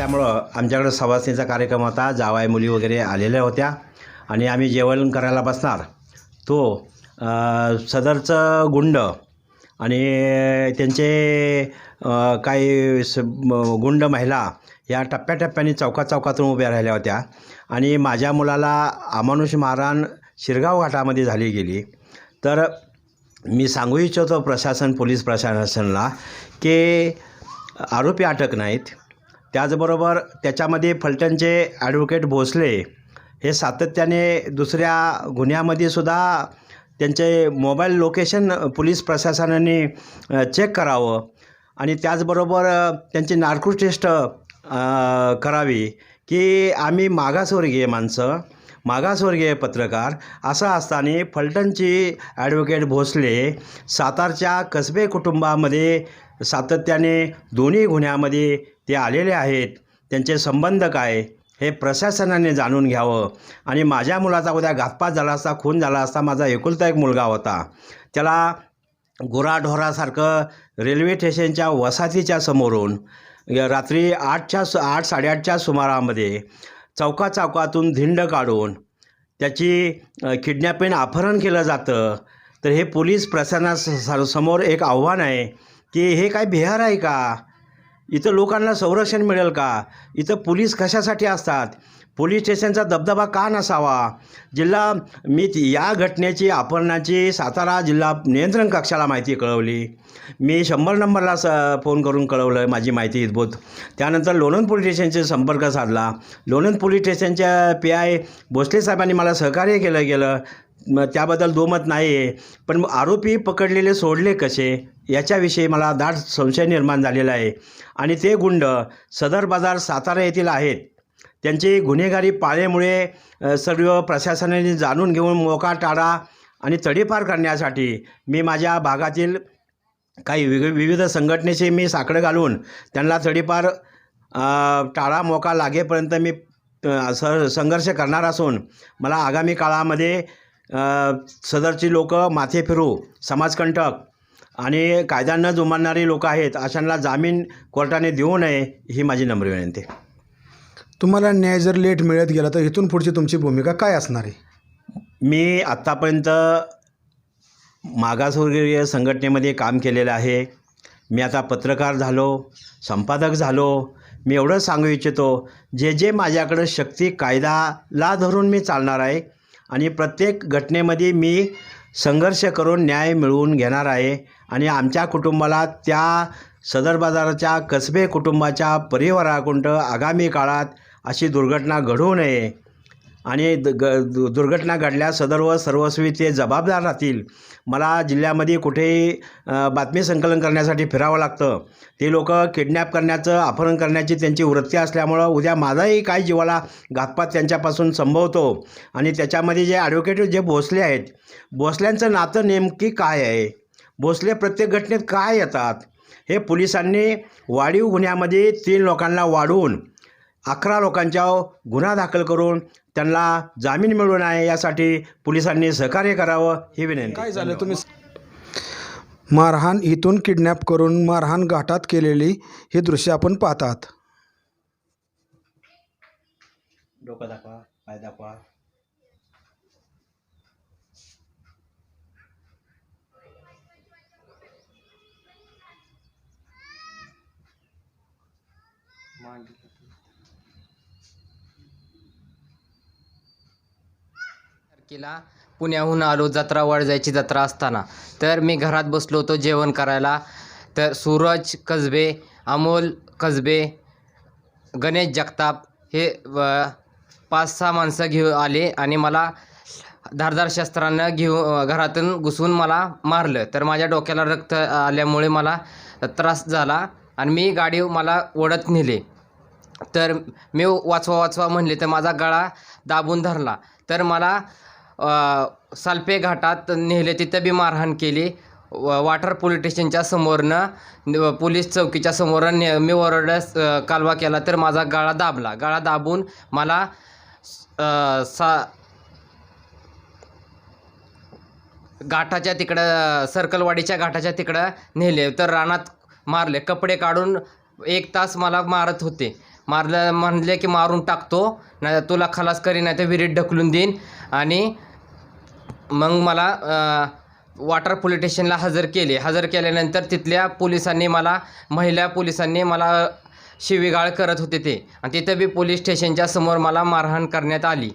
असल्यामुळं आमच्याकडं सवासणीचा कार्यक्रम होता. जावाय मुली वगैरे आलेल्या होत्या. आणि आम्ही जेवण करायला बसणार. तो सदरचं गुंड आणि त्यांचे काही स गुंड महिला या टप्प्याटप्प्याने चौका चौकातून उभ्या राहिल्या होत्या. आणि माझ्या मुलाला अमानुष मारहाण शिरगाव घाटामध्ये झाली गेली. तर मी सांगू इच्छितो प्रशासन पोलीस प्रशासनाला की आरोपी अटक नाहीत. त्याचबरोबर त्याच्यामध्ये फलटणचे ॲडव्होकेट भोसले हे सातत्याने दुसऱ्या गुन्ह्यामध्ये सुद्धा त्यांचे मोबाईल लोकेशन पोलीस प्रशासनाने चेक करावं. आणि त्याचबरोबर त्यांची नार्को टेस्ट करावी की आम्ही मागासवर्गीय माणसं मागासवर्गीय पत्रकार असं असताना फलटणची ॲडव्होकेट भोसले सातारच्या कसबे कुटुंबामध्ये सातत्याने दोन्ही गुन्ह्यामध्ये ते आलेले आहेत. त्यांचे संबंध काय हे प्रशासनाने जाणून घ्यावं. आणि माझ्या मुलाचा उद्या घातपात झाला असता खून झाला असता माझा एकुलता एक मुलगा होता. त्याला गुराढोरासारखं रेल्वे स्टेशनच्या वसाहतीच्या समोरून रात्री आठच्या सु आठ साडेआठच्या सुमारामध्ये चौका चौकातून धिंड काढून त्याची किडनॅपिंग अपहरण केलं जातं. तर हे पोलीस प्रशासनासमोर एक आव्हान आहे. की हे काय बिहार आहे का? इथं लोकांना संरक्षण मिळेल का? इथं पोलीस कशासाठी असतात? पोलीस स्टेशनचा दबदबा का नसावा? जिल्हा मी या घटनेची अपहरणाची सातारा जिल्हा नियंत्रण कक्षाला माहिती कळवली. मी शंभर नंबरला स फोन करून कळवलं माझी माहिती इतभूत त्यानंतर लोणंद पोलीस स्टेशनशी संपर्क साधला. लोणंद पोलीस स्टेशनच्या पी आय भोसले साहेबांनी मला सहकार्य केलं गेलं. मग त्याबद्दल दोमत नाही आहे पण आरोपी पकडलेले सोडले कसे? याच्याविषयी मला दाट संशय निर्माण झालेला आहे. आणि ते गुंड सदर बाजार सातारा येथील आहेत. त्यांची गुन्हेगारी पाळेमुळे सर्व प्रशासनाने जाणून घेऊन मोका टाळा आणि तडीपार करण्यासाठी मी माझ्या भागातील काही विग विविध संघटनेशी मी साकडं घालून त्यांना तडीपार टाळा मोका लागेपर्यंत मी संघर्ष करणार असून मला आगामी काळामध्ये सदरची लोक माथे फिरू समाजकंटक आणि कायदा न जुमानणारी लोक आहेत अशांना जामीन कोर्टाने देऊ नये ही माझी नम्र विनंती. तुम्हाला न्याय जर लेट मिळत गेला तर इथून पुढची तुमची भूमिका काय असणार आहे? मी आत्तापर्यंत मागासवर्गीय संघटनेमध्ये काम केलेलं आहे. मी आता पत्रकार झालो संपादक झालो. मी एवढं सांगू इच्छितो जे जे माझ्याकडं शक्ती कायदाला धरून मी चालणार आहे आणि प्रत्येक घटनेमध्ये मी संघर्ष करून न्याय मिळवून घेणार आहे आणि आमच्या कुटुंबाला त्या सदर बाजाराच्या कसबे कुटुंबाच्या परिवाराकुंट आगामी काळात अशी दुर्घटना घडू नये. आणि द ग दु- दुर्घटना घडल्यास सदर्व सर्वस्वी ते जबाबदार राहतील. मला जिल्ह्यामध्ये कुठेही बातमी संकलन करण्यासाठी फिरावं लागतं. ते लोक किडनॅप करण्याचं अपहरण करण्याची त्यांची वृत्ती असल्यामुळं उद्या माझाही काही जीवाला घातपात त्यांच्यापासून संभवतो. आणि त्याच्यामध्ये जे ॲडव्होकेट जे भोसले आहेत भोसल्यांचं नातं नेमकी काय आहे? भोसले प्रत्येक घटनेत काय येतात? हे पोलिसांनी वाढीव गुन्ह्यामध्ये तीन लोकांना वाढवून अकरा लोकांच्या गुन्हा दाखल करून त्यांना जामीन मिळू नये यासाठी पोलिसांनी सहकार्य करावं ही विनंती. काय झालं? तुम्ही मारहाण इथून किडनॅप करून मारहाण घाटात केलेली हे दृश्य आपण पाहतात. डोकं दाखवा पाय दाखवा. तारखेला पुण्याहून आलो जत्रा वळजायची जत्रा असताना. तर मी घरात बसलो होतो जेवण करायला. तर सूरज कसबे अमोल कसबे गणेश जगताप हे पाच सहा माणसं घेऊ आले आणि मला धारदार शस्त्रानं घेऊ घरातून घुसून मला मारलं. तर माझ्या डोक्याला रक्त आल्यामुळे मला त्रास झाला आणि मी गाडी मला ओढत नेले. तर मी वाचवा वाचवा म्हणले तर माझा गळा दाबून धरला. तर मला साल्पे सालपे घाटात नेले तिथं बी मारहाण केली. व वाटर पोलीस स्टेशनच्या समोरनं पोलीस चौकीच्या समोरनं ने मी ओरडस कालवा केला तर माझा गळा दाबला. गळा दाबून मला सा घाटाच्या तिकडं सर्कलवाडीच्या घाटाच्या तिकडं नेले. तर रानात मारले. कपडे काढून एक तास मला मारत होते. मारलं म्हणले की मारून टाकतो नाही तुला खलास करी नाही तर विहिरीत ढकलून देईन. आणि मग मला वॉटर पोलीस स्टेशनला हजर केले. हजर केल्यानंतर तिथल्या पोलिसांनी मला महिला पोलिसांनी मला शिवीगाळ करत होते ते. आणि तिथं बी पोलीस स्टेशनच्या समोर मला मारहाण करण्यात आली.